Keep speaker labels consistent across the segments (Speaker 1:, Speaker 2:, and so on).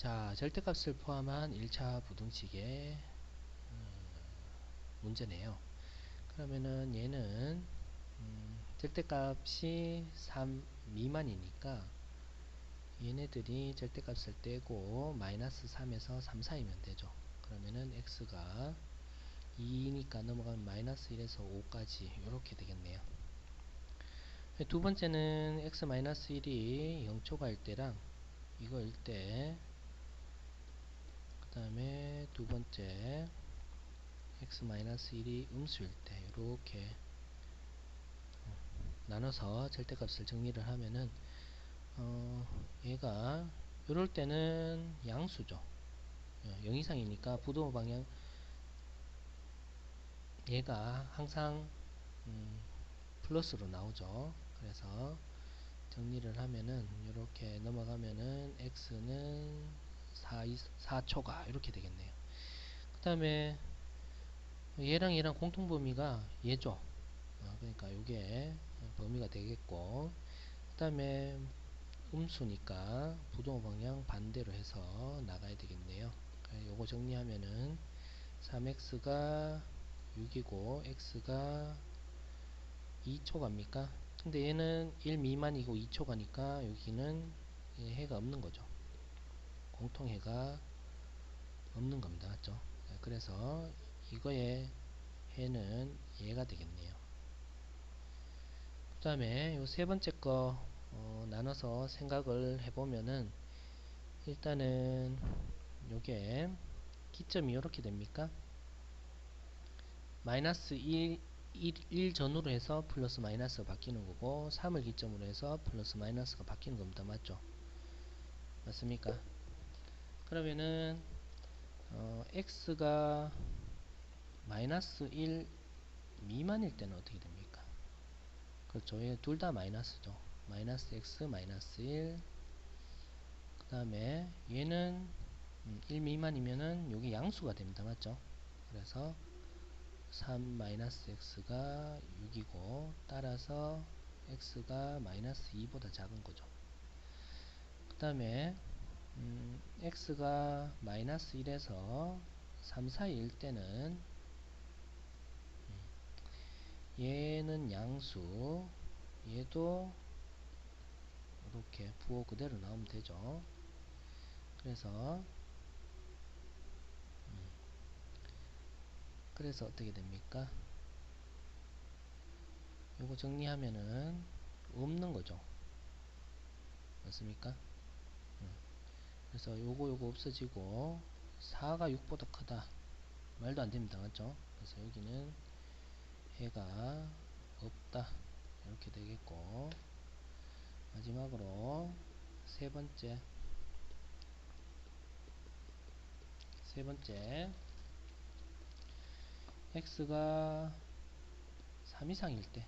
Speaker 1: 자, 절대값을 포함한 1차 부등식의 음, 문제네요. 그러면은 얘는 음, 절대값이 3 미만이니까 얘네들이 절대값을 떼고 마이너스 3에서 3 사이면 되죠. 그러면은 x가 2니까 넘어가면 마이너스 1에서 5까지 이렇게 되겠네요. 두 번째는 x-1이 0초가 일 때랑 이거일 때, 그 다음에 두 번째 x-1이 음수일 때 이렇게 나눠서 절대값을 정리를 하면은 어, 얘가 이럴 때는 양수죠. 0 어, 이상이니까 부도 방향 얘가 항상 음, 플러스로 나오죠. 그래서 정리를 하면은 이렇게 넘어가면은 x는 4, 4초가 이렇게 되겠네요. 그 다음에 얘랑 얘랑 공통 범위가 얘죠. 어, 그러니까 요게 범위가 되겠고 그 다음에 음수니까 부동 방향 반대로 해서 나가야 되겠네요. 요거 정리하면은 3x가 6이고 x가 2초 갑니까? 근데 얘는 1 미만이고 2초 가니까 여기는 해가 없는 거죠. 공통해가 없는 겁니다. 맞죠? 그래서 이거의 해는 얘가 되겠네요. 그 다음에 요 세 번째 거 어, 나눠서 생각을 해보면은 일단은 요게 기점이 이렇게 됩니까? 마이너스 1, 1, 1 전후로 해서 플러스 마이너스가 바뀌는 거고 3을 기점으로 해서 플러스 마이너스가 바뀌는 겁니다. 맞죠? 맞습니까? 그러면은 어, x가 마이너스 1 미만일 때는 어떻게 됩니까? 그렇죠. 둘 다 마이너스죠. 마이너스 x 마이너스 1 그 다음에 얘는 1 음, 미만이면은 여기 양수가 됩니다. 맞죠? 그래서 3 마이너스 x가 6이고 따라서 x가 마이너스 2보다 작은 거죠. 그 다음에 음, x가 마이너스 1에서 3 사이일 때는 음, 얘는 양수 얘도 이렇게 부호 그대로 나오면 되죠. 그래서 음, 그래서 어떻게 됩니까? 요거 정리하면은 없는 거죠. 맞습니까? 그래서 요거 요거 없어지고 4가 6보다 크다. 말도 안 됩니다. 맞죠? 그래서 여기는 해가 없다. 이렇게 되겠고 마지막으로 세 번째 세 번째 x가 3 이상일 때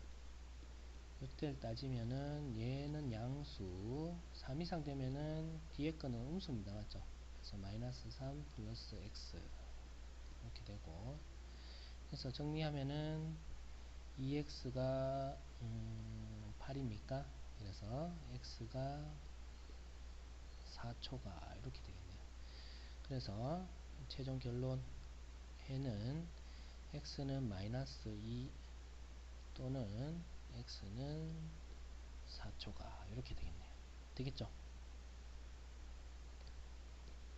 Speaker 1: 이때를 따지면은 얘는 양수 3 이상 되면은 뒤에 거는 음수입니다. 맞죠? 그래서 마이너스 3 플러스 x. 이렇게 되고. 그래서 정리하면은 2x가 음 8입니까? 그래서 x가 4초가 이렇게 되겠네요. 그래서 최종 결론. 해는 x는 마이너스 2 또는 x는 4초가 이렇게 되겠네요. 되겠죠?